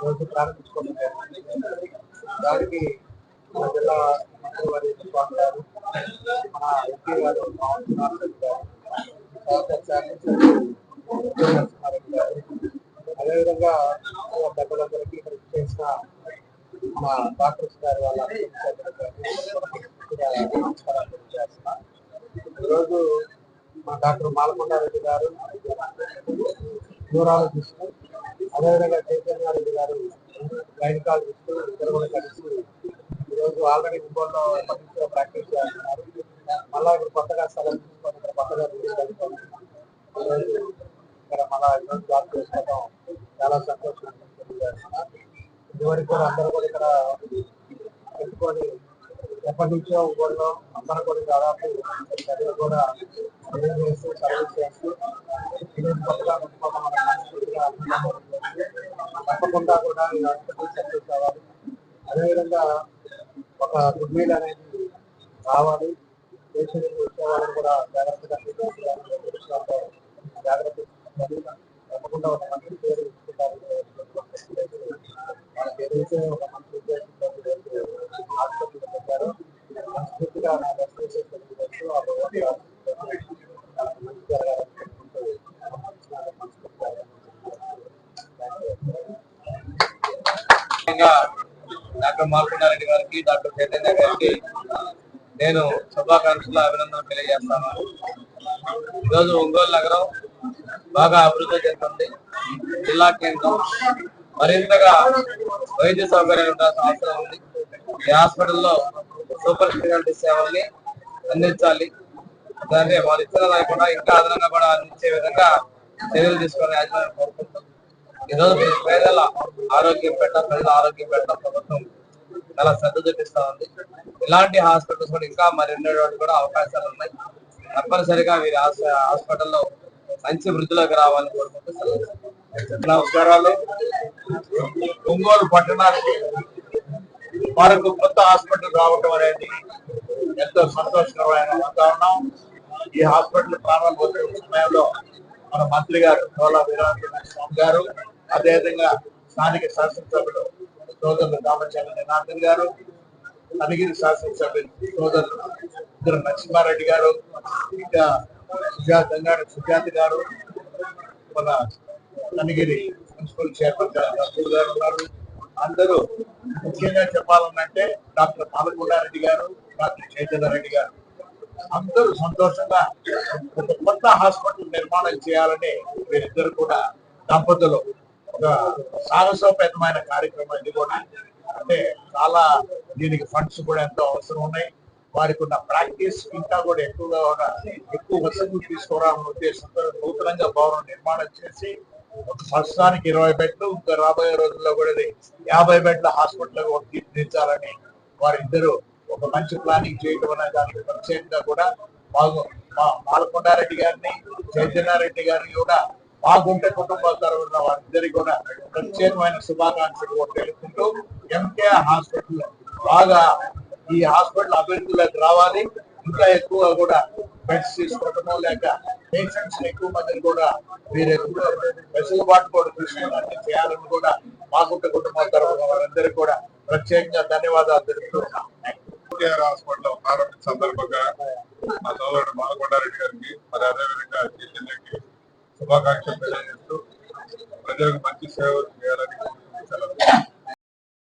రోజు ప్రారంభించుకోవడం దానికి మన జిల్లా మంత్రి వారి స్వామి గారు మన ఎంపీ గారు అదేవిధంగా పెద్దలందరికీ ఇక్కడ చేసిన మా డాక్టర్స్ గారు వాళ్ళ నమస్కారాలు ఈరోజు మా డాక్టర్ మాలకొండారెడ్డి గారు వివరాలు న్యూరాలజిస్ట్ అదేవిధంగా చైతన్య రెడ్డి గారు లైన్ కాల్ గైనకాలజిస్ట్ ఇద్దరు కూడా కలిసి ఈరోజు ఆల్రెడీ ఫుట్బాల్లో పబ్లిక్గా ప్రాక్టీస్ చేస్తున్నారు. మళ్ళా ఇప్పుడు కొత్తగా స్థలం తీసుకొని ఇక్కడ కొత్తగా తీసుకెళ్తాం ఈరోజు ఇక్కడ మళ్ళా ఈరోజు జాబ్ చేసుకోవడం చాలా సంతోషం ఇదివరకు కూడా అందరూ కూడా ఇక్కడ పెట్టుకొని ఎప్పటి నుంచో ఊళ్ళో అందరూ కూడా దాదాపు చదువు కూడా చేస్తూ సర్వీస్ చేస్తూ ఈరోజు కొత్తగా తప్పకుండా కూడా ఈ హాస్పిటల్ సక్సెస్ కావాలి. అదేవిధంగా ఒక గుడ్ మీల్ అనేది రావాలి. పేషెంట్ వచ్చే వాళ్ళని కూడా జాగ్రత్తగా జాగ్రత్త తప్పకుండా ఒక మంచి పేరు ఇస్తున్నారు వాళ్ళకి ఏదైతే ఒక మంచి హాస్పిటల్ పెట్టారో మనస్ఫూర్తిగా నా దర్శనం విషయం తెలియజేస్తూ ఆ ముఖ్యంగా డాక్టర్ మాల్కొండారెడ్డి గారికి డాక్టర్ చైతన్య గారికి నేను శుభాకాంక్షలు అభినందనలు తెలియజేస్తాను. ఈరోజు ఒంగోలు నగరం బాగా అభివృద్ధి చెందుతుంది. జిల్లా కేంద్రం మరింతగా వైద్య సౌకర్యాలు ఉండాల్సిన అవసరం ఉంది. ఈ హాస్పిటల్లో సూపర్ స్పెషాలిటీ సేవల్ని అందించాలి. దాన్ని వాళ్ళు ఇచ్చిన లేకుండా ఇంకా అదనంగా కూడా అందించే విధంగా చర్యలు తీసుకొని యాజమాన్యం కోరుకుంటూ ఈరోజు పేదల ఆరోగ్యం పెట్టడం ప్రజల ఆరోగ్యం పెట్టడం ప్రభుత్వం చాలా శ్రద్ధ చూపిస్తా ఉంది. ఇలాంటి హాస్పిటల్స్ కూడా ఇంకా మరిన్నటువంటి కూడా అవకాశాలు ఉన్నాయి. తప్పనిసరిగా వీరి హాస్పిటల్లో మంచి వృద్ధిలోకి రావాలని కోరుకుంటున్నాను నమస్కారాలు. ఒంగోలు పట్టణానికి మనకు కొత్త హాస్పిటల్ రావటం అనేది ఎంతో సంతోషకరమైన వాతావరణం. ఈ హాస్పిటల్ ప్రారంభోత్సవ సమయంలో మన మంత్రి గారు కోలా వీరాంజనేయ స్వామి గారు అదేవిధంగా స్థానిక శాసనసభ్యులు సోదరులు రామచంద్ర నాథన్ గారు అనిగిరి శాసనసభ్యులు సోదరులు ఇద్దరు నరసింహారెడ్డి గారు ఇంకా సుజాత గారు సుజాత గారు మన కనిగిరి మున్సిపల్ చైర్మన్ గారు గారు ఉన్నారు. అందరూ ముఖ్యంగా చెప్పాలన్నంటే డాక్టర్ పాలకొండారెడ్డి గారు డాక్టర్ చైతన్యారెడ్డి గారు. అందరూ సంతోషంగా ఒక కొత్త హాస్పిటల్ నిర్మాణం చేయాలని వీరిద్దరు కూడా దంపతులు. ఒక సాహసోపేతమైన కార్యక్రమం ఇది కూడా. అంటే చాలా దీనికి ఫండ్స్ కూడా ఎంతో అవసరం ఉన్నాయి. వారికి ఉన్న ప్రాక్టీస్ ఇంకా కూడా ఎక్కువగా ఎక్కువ వసతులు తీసుకురావాలనే ఉద్దేశంతో నూతనంగా భవనం నిర్మాణం చేసి ఒక ప్రస్తుతానికి ఇరవై బెడ్లు ఇంకా రాబోయే రోజుల్లో కూడా ఇది యాభై బెడ్ల హాస్పిటల్ తీర్చిదిద్దాలని వారిద్దరూ ఒక మంచి ప్లానింగ్ చేయడం అనే దానికి ప్రత్యేకంగా కూడా బాగు మా మాలకొండారెడ్డి గారిని చైతన్యారెడ్డి గారిని కూడా బాగుంటే కుటుంబ తరఫున వారందరికీ కూడా ప్రత్యేకమైన శుభాకాంక్షలు కూడా తెలుపుకుంటూ ఎంకే హాస్పిటల్ బాగా ఈ హాస్పిటల్ అభివృద్ధిలోకి రావాలి. ఇంకా ఎక్కువగా కూడా బెడ్స్ తీసుకోవటము లేక పేషెంట్స్ ఎక్కువ మందిని కూడా మీరు ఎక్కువ వెసులుబాటు కూడా తీసుకుని చేయాలని కూడా మాకుంట కుటుంబం తరఫున వారందరికీ కూడా ప్రత్యేకంగా ధన్యవాదాలు తెలుపుతున్నాం ఎన్టీఆర్ హాస్పిటల్ ప్రారంభించిన సందర్భంగా మా సోదరుడు మాలకొండారెడ్డి గారికి మరి అదేవిధంగా చైతన్యకి శుభాకాంక్షలు తెలియజేస్తూ ప్రజలకు మంచి సేవలు చేయాలని